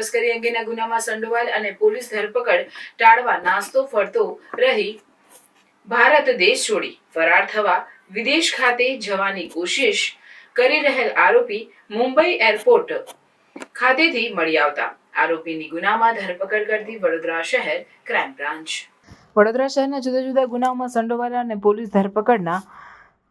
તસ્કરી અંગેના ગુનામાં સંડોવાયેલ અને પોલીસ ધરપકડ ટાળવા નાસ્તો ફરતો રહી. ભારત દેશ છોડી ફરાર થવા વિદેશ ખાતે જવાની કોશિશ કરી રહેલ આરોપી મુંબઈ એરપોર્ટ ખાતેથી મળી આવતા. આરોપીની ગુનામાં ધરપકડ કરતી વડોદરા શહેર ક્રાઇમ બ્રાન્ચ. વડોદરા શહેરના જુદા જુદા ગુનાઓમાં સંડોવાયેલા અને પોલીસ ધરપકડના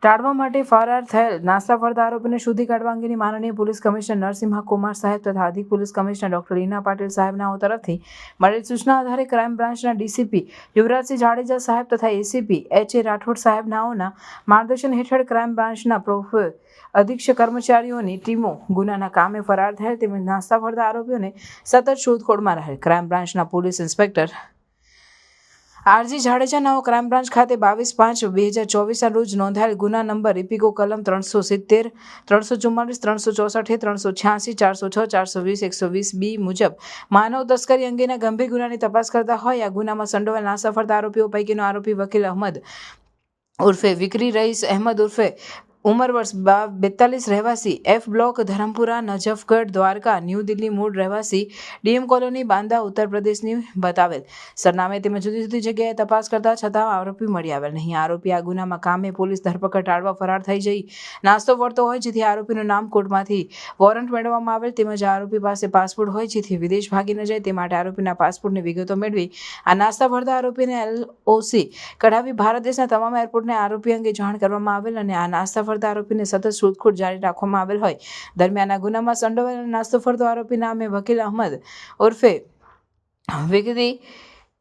ટાળવા માટે ફરાર થયેલ નાસ્તાફરતા આરોપીને શોધી કાઢવા અંગેની માનનીય પોલીસ કમિશનર નરસિંહા કુમાર સાહેબ તથા અધિક police commissioner doctor Reena Patil સાહેબનાઓ તરફથી મળેલ સૂચના આધારે ક્રાઇમ બ્રાન્ચના ડીસીપી યુવરાજસિંહ જાડેજા સાહેબ તથા એસીપી એચ એ રાઠોડ સાહેબનાઓના માર્ગદર્શન હેઠળ ક્રાઇમ બ્રાન્ચના પ્રોફ અધિક્ષક કર્મચારીઓની ટીમો ગુનાના કામે ફરાર થયેલ તેમજ નાસ્તા ફરતા આરોપીઓને સતત શોધખોળમાં રહેલ. ક્રાઇમ બ્રાન્ચના પોલીસ ઇન્સ્પેક્ટર આરજી જાડેજા નાઓ ક્રાઇમ બ્રાન્ચ ખાતે બાવીસ પાંચ બે હજાર ચોવીસના રોજ નોંધાયેલ ગુના નંબર ઇપિકો કલમ ત્રણસો સિત્તેર, ત્રણસો ચુમ્માલીસ, ત્રણસો ચોસઠ, ત્રણસો છ્યાસી, ચારસો છ, ચારસો વીસ, એકસો વીસ બી મુજબ માનવ તસ્કરી અંગેના ગંભીર ગુનાની તપાસ કરતા હોય, આ ગુનામાં સંડોવાયેલ નાસફળતા આરોપીઓ પૈકીનો આરોપી વકીલ અહમદ ઉર્ફે વિકરી રઈસ, અહેમદ ઉર્ફે ઉંમર વર્ષ બેતાલીસ રહેવાસી F block Dharampura, Najafgarh, Dwarka, New Delhi મૂળ રહેવાસી ડીએમ કોલોની, બાંદા, ઉત્તર પ્રદેશની બતાવેલ. સરનામે તેમજ જુદી જુદી જગ્યાએ તપાસ કરતા છતાં આરોપી મળી આવેલ નહીં. આરોપી આ ગુનામાં કામે પોલીસ ધરપકડ ટાળવા ફરાર થઈ જઈ નાસ્તો વળતો હોય જેથી આરોપીનું નામ કોર્ટમાંથી વોરંટ મેળવવામાં આવેલ તેમજ આરોપી પાસે પાસપોર્ટ હોય જેથી વિદેશ ભાગી ન જાય તે માટે આરોપીના પાસપોર્ટની વિગતો મેળવી આ નાસ્તા ભરતા આરોપીને એલઓસી કઢાવી ભારત દેશના તમામ એરપોર્ટને આરોપી અંગે જાણ કરવામાં આવેલ અને આ નાસ્તા ફરતા આરોપીને સતત શોધખોળ જારી રાખવામાં આવેલ હોય. દરમિયાન આ ગુનામાં સંડોવાયેલ નાસ્તો ફરતો આરોપી નામે વકીલ અહમદ ઉર્ફે વિગતી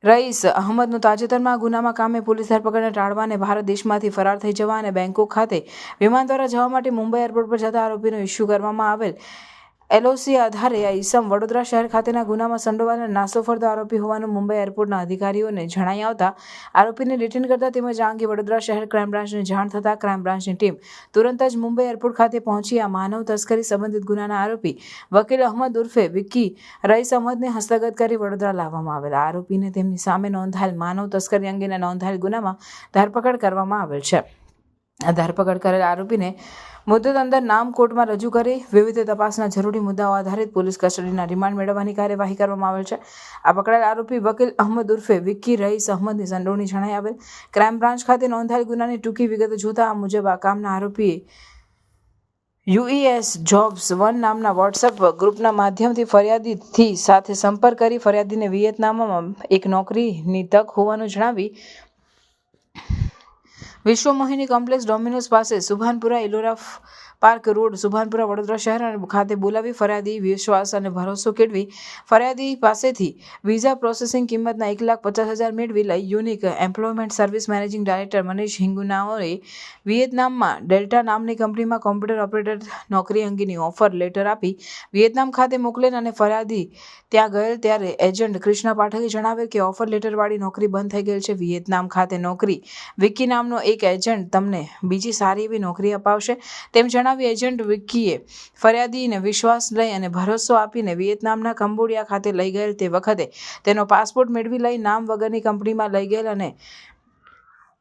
રઈસ અહમદનું તાજેતરમાં ગુનામાં કામે પોલીસ ધરપકડને ટાળવા અને ભારત દેશમાંથી ફરાર થઈ જવા અને બેંકોક ખાતે વિમાન દ્વારા જવા માટે મુંબઈ એરપોર્ટ પર જતા આરોપીનો ઇસ્યુ કરવામાં આવેલ. એલઓસી આધારે આ ઈસમ વડોદરા શહેર ખાતેના ગુનામાં સંડોવાયેલા નાસો આરોપી હોવાનું મુંબઈ એરપોર્ટના અધિકારીઓને જણાઈ આવતા આરોપીને ડિટેન કરતા તેમજ આ અંગે વડોદરા શહેર ક્રાઇમ બ્રાન્ચને જાણ થતાં ક્રાઇમ બ્રાન્ચની ટીમ તુરંત જ મુંબઈ એરપોર્ટ ખાતે પહોંચી આ માનવ તસ્કરી સંબંધિત ગુનાના આરોપી વકીલ અહમદ ઉર્ફે વિક્કી રઈસ અહમદને હસ્તગત કરી વડોદરા લાવવામાં આવેલા. આરોપીને તેમની સામે નોંધાયેલ માનવ તસ્કરી અંગેના નોંધાયેલ ગુનામાં ધરપકડ કરવામાં આવેલ છે. આ ધરપકડ કરેલ આરોપીને મુદ્દત અંદર નામ કોર્ટમાં રજૂ કરી વિવિધ તપાસના જરૂરી મુદ્દાઓ આધારિત પોલીસ કસ્ટડીના રિમાન્ડ મેળવવાની કાર્યવાહી કરવામાં આવેલ છે. આ પકડાયેલ આરોપી વકીલ અહમદ ઉર્ફે વિક્કી રઈસ અહમદની સંડોવણી જણાઈ આવેલ. ક્રાઇમ બ્રાન્ચ ખાતે નોંધાયેલ ગુનાની ટૂંકી વિગત જોતા આ મુજબ આ કામના આરોપીએ યુઈએસ જોબ્સ વન નામના વોટ્સએપ ગ્રુપના માધ્યમથી ફરિયાદીથી સાથે સંપર્ક કરી ફરિયાદીને વિયેતનામમાં એક નોકરીની તક હોવાનું જણાવી વિશ્વ મોહિની કોમ્પ્લેક્સ ડોમિનોઝ પાસે સુભાનપુરા ઇલોરા પાર્ક રોડ, સુભાનપુરા, વડોદરા શહેર અને ખાતે બોલાવી ફરિયાદી વિશ્વાસ અને ભરોસો કેળવી. ફરિયાદી પાસેથી વિઝા પ્રોસેસિંગ કિંમતના એક લાખ પચાસ હજાર મેળવી લઈ unique employment service managing director Manish હિંગુનાઓએ વિયેતનામમાં ડેલ્ટા નામની કંપનીમાં કોમ્પ્યુટર ઓપરેટર નોકરી અંગેની ઓફર લેટર આપી. વિયેતનામ ખાતે મોકલેલ અને ફરિયાદી ત્યાં ગયેલ ત્યારે એજન્ટ કૃષ્ણા પાઠકે જણાવેલ કે ઓફર લેટરવાળી નોકરી બંધ થઈ ગયેલ છે. વિયેતનામ ખાતે નોકરી. વિકી નામનો એક એજન્ટ તમને બીજી સારી એવી નોકરી અપાવશે. તેમ જણાવી એજન્ટ વિક્કીએ ફરિયાદીને વિશ્વાસ લઈ અને ભરોસો આપીને વિયેતનામના કંબોડિયા ખાતે લઈ ગયેલ તે વખતે તેનો પાસપોર્ટ મેળવી લઈ નામ વગરની કંપનીમાં લઈ ગયેલ અને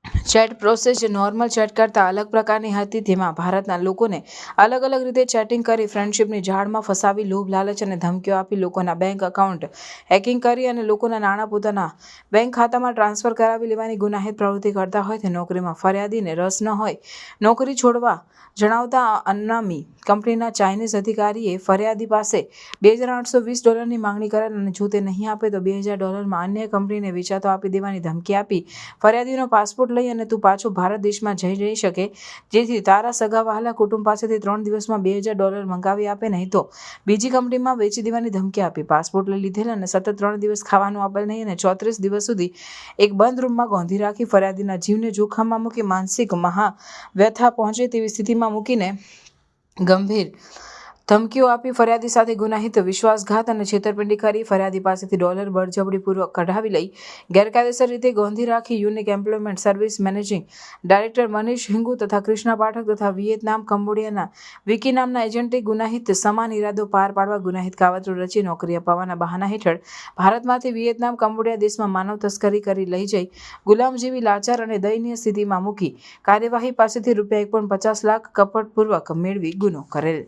ચેટ પ્રોસેસ જે નોર્મલ ચેટ કરતાં અલગ પ્રકારની હતી તેમાં ભારતના લોકોને અલગ અલગ રીતે ચેટિંગ કરી ફ્રેન્ડશિપની ઝાડમાં ફસાવી, લોભ, લાલચ અને ધમકીઓ આપી લોકોના બેંક એકાઉન્ટ હેકિંગ કરી અને લોકોના નાણાં પોતાના બેંક ખાતામાં ટ્રાન્સફર કરાવી લેવાની ગુનાહિત પ્રવૃત્તિ કરતા હોય તે નોકરીમાં ફરિયાદીને રસ ન હોય. નોકરી છોડવા જણાવતા અનામી કંપનીના ચાઇનીઝ અધિકારીએ ફરિયાદી પાસે બે હજાર આઠસો વીસ ડોલરની માંગણી કરેલ અને જો તે નહીં આપે તો બે હજાર ડોલરમાં અન્ય કંપનીને વેચાતો આપી દેવાની ધમકી આપી ફરિયાદીનો પાસપોર્ટ લઈ અને તું પાછો ભારત દેશમાં જઈ જઈ શકે. જેથી તારા સગા વહાલા કુટુંબ પાસેથી ત્રણ દિવસમાં બે હજાર ડોલર મંગાવી આપે નહીં તો બીજી કંપનીમાં વેચી દેવાની ધમકી આપી. પાસપોર્ટ લઈ લીધેલ અને સતત ત્રણ દિવસ ખાવાનું આપેલ નહીં અને ચોત્રીસ દિવસ સુધી એક બંધ રૂમમાં ગોંધી રાખી ફરિયાદીના જીવને જોખમમાં મૂકી માનસિક મહા વ્યથા પહોંચે તેવી સ્થિતિમાં મૂકીને ગંભીર ધમકીઓ આપી ફરિયાદી સાથે ગુનાહિત વિશ્વાસઘાત અને છેતરપિંડી કરી ફરિયાદી પાસેથી ડોલર બળજબડીપૂર્વક કઢાવી લઈ ગેરકાયદેસર રીતે ગોંધી રાખી unique employment service managing director Manish Hingu તથા કૃષ્ણા પાઠક તથા વિયેતનામ, કંબોડિયાના વિકી નામના એજન્ટે ગુનાહિત સમાન ઇરાદો પાર પાડવા ગુનાહિત કાવતરો રચી નોકરી અપાવવાના બહાના હેઠળ ભારતમાંથી વિયેતનામ, કંબોડિયા દેશમાં માનવ તસ્કરી કરી લઈ જઈ ગુલામ જેવી લાચાર અને દયનીય સ્થિતિમાં મૂકી કાર્યવાહી પાસેથી રૂપિયા એક પણ પચાસ લાખ કપટપૂર્વક મેળવી ગુનો કરેલ.